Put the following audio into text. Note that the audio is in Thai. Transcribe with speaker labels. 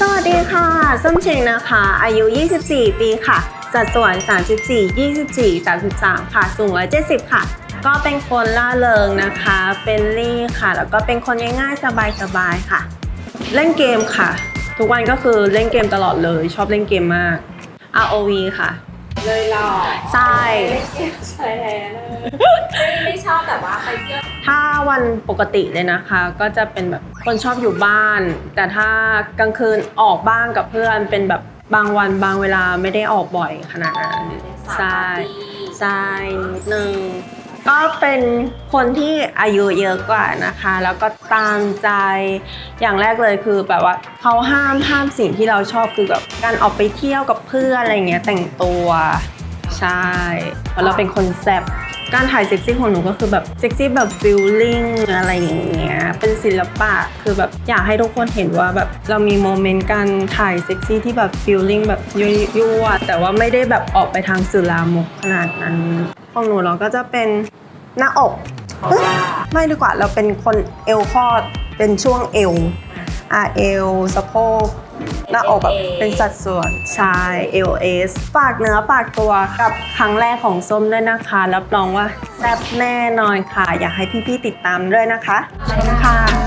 Speaker 1: สวัส
Speaker 2: ดีค่ะส้มเชงนะคะ อายุ 24 ปีค่ะ สัดส่วน 34 24 33 ค่ะ สูง 170 ค่ะ ก็เป็นคนล่าเริงนะคะ เป็นลี่ค่ะ แล้วก็เป็นคนง่ายๆ สบายๆ ค่ะ เล่นเกมค่ะ ทุกวันก็คือเล่นเกมตลอดเลย ชอบเล่นเกมมาก ROV ค่ะ
Speaker 3: เลยหรอ
Speaker 2: ใช่
Speaker 3: ใช่เลยไม่ไม่ชอบแบบว่าไปเที่ยว
Speaker 2: ถ้าวันปกติเลยนะคะ ก็จะเป็นแบบคนชอบอยู่บ้าน แต่ถ้ากลางคืนออกบ้านกับเพื่อนเป็นแบบบางวันบางเวลาไม่ได้ออกบ่อยขนาดนั้น
Speaker 3: เป็นสาว
Speaker 2: ใช่
Speaker 3: ปาร์ตี้
Speaker 2: ใช่นิดนึง ก็เป็นคนที่อายุเยอะกว่านะคะ แล้วก็ตามใจอย่างแรกเลยคือแบบว่าเขาห้ามห้ามสิ่งที่เราชอบคือแบบการออกไปเที่ยวกับเพื่อนอะไรเงี้ยแต่งตัวใช่เพราะเราเป็นคนแซบการถ่ายเซ็กซี่ของหนูก็คือแบบเซ็กซี่แบบฟิลลิ่งอะไรอย่างเงี้ยเป็นศิลปะคือแบบอยากให้ทุกคนเห็นว่าแบบเรามีโมเมนต์การถ่ายเซ็กซี่ที่แบบฟิลลิ่งแบบยั่วแต่ว่าไม่ได้แบบออกไปทางสื่อลามกขนาดนั้น ของหนูเราก็จะเป็นหน้าอก
Speaker 3: เพราะว่า
Speaker 2: ไม่ดีกว่าเราเป็นคนเอวคลอดเป็นช่วงเอวอะเอวสะโพกหน้าอกแบบเป็นสัดส่วนใช่เอลเอสฝากเนื้อฝากตัวกับครั้งแรกของส้มด้วยนะคะรับรองว่าแซ่บแน่นอนค่ะ อยากให้พี่ๆติดตามด้วยนะคะขอบคุณค่ะ